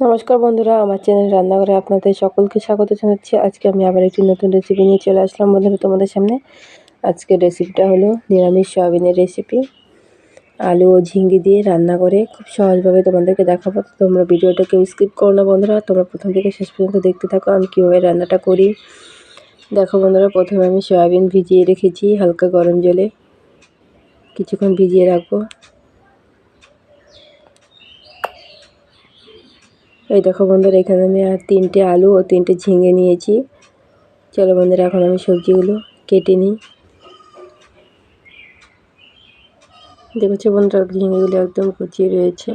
নমস্কার বন্ধুরা, আমার চ্যানেল রান্নাঘরে আপনাদের সকলকে স্বাগত জানাচ্ছি। আজকে আমি আবার একটি নতুন রেসিপি নিয়ে চলে আসলাম বন্ধুরা তোমাদের সামনে। আজকের রেসিপিটা হলো নিরামিষ সয়াবিনের রেসিপি আলু ও ঝিঙ্গি দিয়ে রান্না করে খুব সহজভাবে তোমাদেরকে দেখাবো। তোমরা ভিডিওটা কেউ স্কিপ করো না বন্ধুরা, তোমরা প্রথম থেকে শেষ পর্যন্ত দেখতে থাকো আমি কীভাবে রান্নাটা করি। দেখো বন্ধুরা, প্রথমে আমি সয়াবিন ভিজিয়ে রেখেছি হালকা গরম জলে। কিছুক্ষণ ভিজিয়ে রাখব। এই দেখো বন্ধুরা, এখানে আমি আর তিনটে আলু ও তিনটে ঝিঙে নিয়েছি। চলো বন্ধুরা, এখন আমি সবজিগুলো কেটে নিই। দেখেছ বন্ধুরা, ঝিঙেগুলো একদম কুচিয়ে রয়েছে।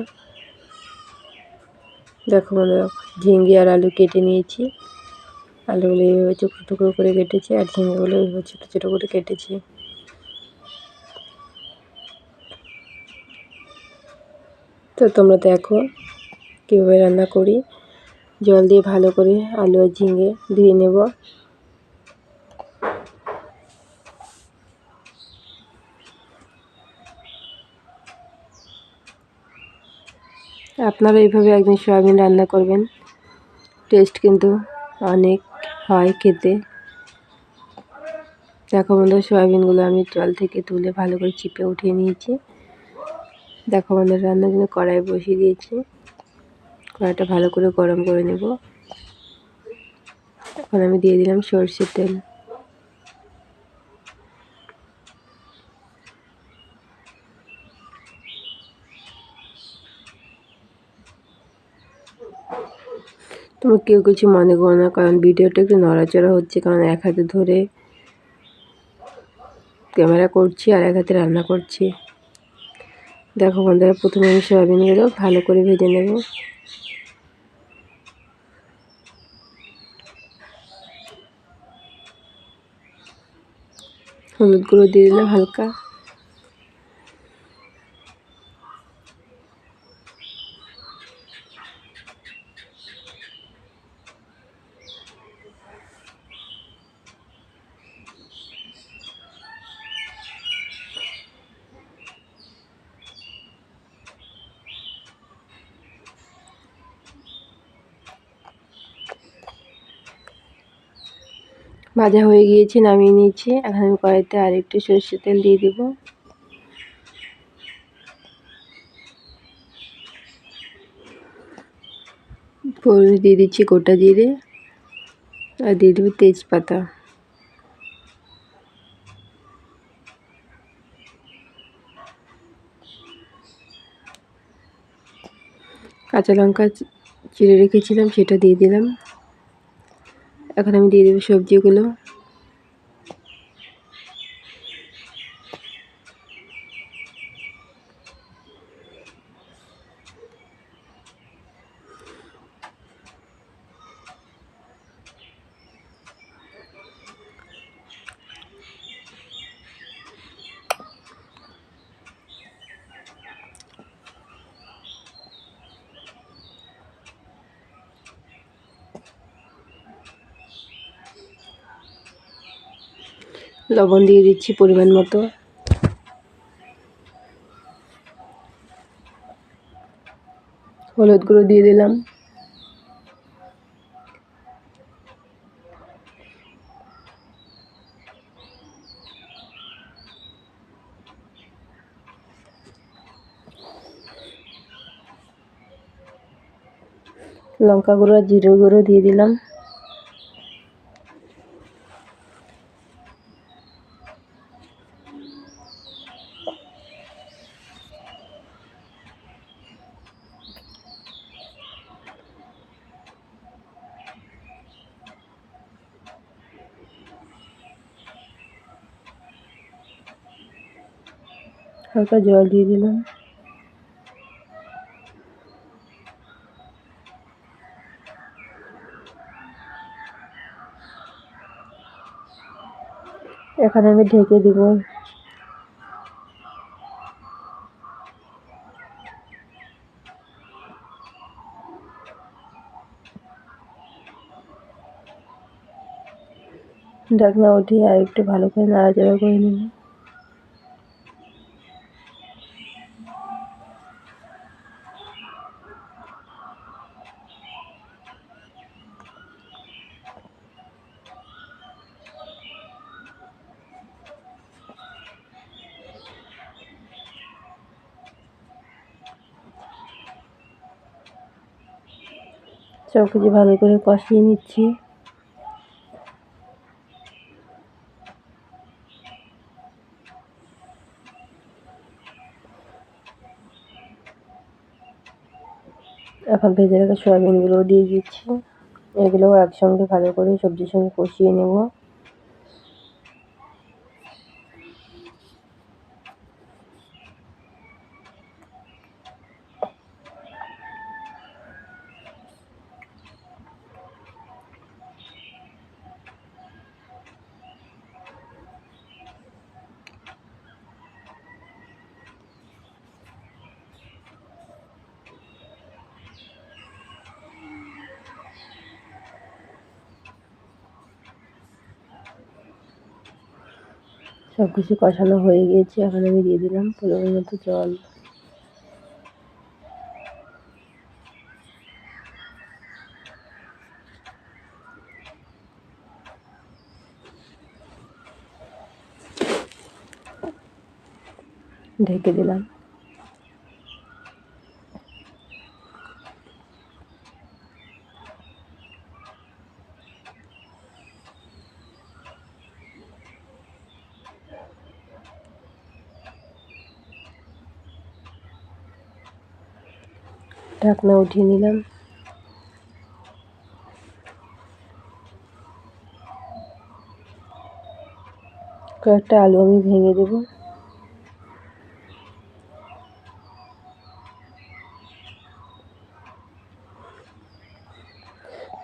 দেখো বন্ধুরা ঝিঙ্গে আর আলু কেটে নিয়েছি। আলুগুলো এইভাবে টুকরো টুকরো করে কেটেছি আর ঝিঙেগুলো এইভাবে ছোটো ছোটো করে কেটেছি। তো তোমরা দেখো কীভাবে রান্না করি? জল দিয়ে ভালো করে আলু আর ঝিঙে ধুয়ে নেব। আপনারা এইভাবে একদিন সয়াবিন রান্না করবেন। টেস্ট কিন্তু অনেক হয় খেতে। দেখো বন্ধু সয়াবিনগুলো আমি জল থেকে তুলে ভালো করে চিপে উঠিয়ে নিয়েছি। দেখো বন্ধু রান্নার জন্য কড়াই বসিয়ে দিয়েছি। কড়াইটা ভালো করে গরম করে নেব। এখন আমি দিয়ে দিলাম সর্ষের তেল। তুমি কেউ কিছু মনে করো না, কারণ ভিডিওটা একটু নড়াচড়া হচ্ছে, কারণ এক হাতে ধরে ক্যামেরা করছি আর এক হাতে রান্না করছি। দেখো বন্ধুরা, প্রথমে আমি সয়াবিনগুলো ভালো করে ভেজে নেব। হলুদ গুঁড়ো দিয়ে দিলাম হালকা। ভাজা হয়ে গিয়েছে, নামিয়ে নিয়েছি। এখন আমি কড়াইতে আর একটু সর্ষের তেল দিয়ে দেব। দিয়ে দিচ্ছি গোটা জিরে আর দিয়ে দেবো তেজপাতা। কাঁচা লঙ্কা চিড়ে রেখেছিলাম, সেটা দিয়ে দিলাম। এখন আমি দিয়ে দেবো সবজিগুলো। লবণ দিয়ে দিচ্ছি পরিমাণ মতো। হলুদ গুঁড়ো দিয়ে দিলাম। লঙ্কা গুঁড়ো, জিরে গুঁড়ো দিয়ে দিলাম। হালকা জল দিয়ে দিলাম। এখানে আমি ঢেকে দিব। ঢাকনা উঠিয়ে আর একটু ভালো করে নাড়াচাড়া করে নেব সব কিছু ভালো করে কষিয়ে নিচ্ছি। এখন ভেজে রাখা সয়াবিনগুলোও দিয়ে দিচ্ছি। এগুলোও একসঙ্গে ভালো করে সবজির সঙ্গে কষিয়ে নেব। সব কিছু কষানো হয়ে গিয়েছে এখন আমি দিয়ে দিলাম পরিমাণ মতো জল। ঢেকে দিলাম। ঢাকনা উঠিয়ে নিলাম। কয়েকটা আলু আমি ভেঙে দেবো।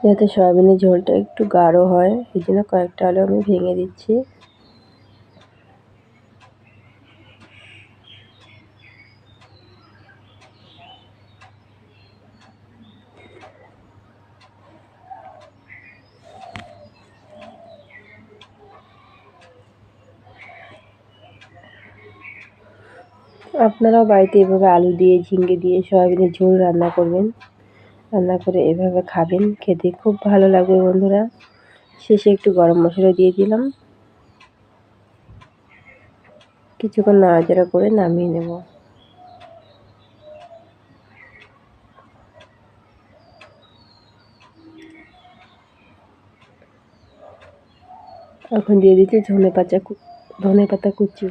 যাতে সয়াবিনের ঝোলটা একটু গাঢ় হয়, এই জন্য কয়েকটা আলু আমি ভেঙে দিচ্ছি। আপনারাও বাড়িতে এভাবে আলু দিয়ে ঝিঙ্গে দিয়ে সয়াবিনের ঝোল রান্না করবেন। রান্না করে এভাবে খাবেন, খেতে খুব ভালো লাগবে বন্ধুরা। শেষে একটু গরম মশলা দিয়ে দিলাম। কিছুক্ষণ নাড়াচাড়া করে নামিয়ে নেব। এখন দিয়ে দিচ্ছি ধনে পাতা ধনে পাতা কুচি।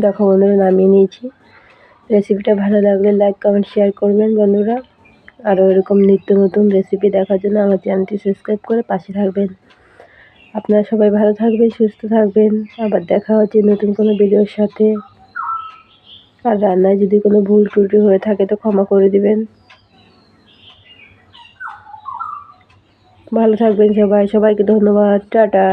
দেখো বন্ধুরা, নামিয়ে নিয়েছি। রেসিপিটা ভালো লাগলে লাইক কমেন্ট শেয়ার করবেন বন্ধুরা। আরও এরকম নিত্য নতুন রেসিপি দেখার জন্য আমার চ্যানেলটি সাবস্ক্রাইব করে পাশে থাকবেন। আপনারা সবাই ভালো থাকবেন, সুস্থ থাকবেন। আবার দেখা হচ্ছে নতুন কোনো ভিডিওর সাথে। আর রান্নায় যদি কোনো ভুল ত্রুটি হয়ে থাকে তো ক্ষমা করে দিবেন। ভালো থাকবেন সবাই, সবাইকে ধন্যবাদ, টাটা।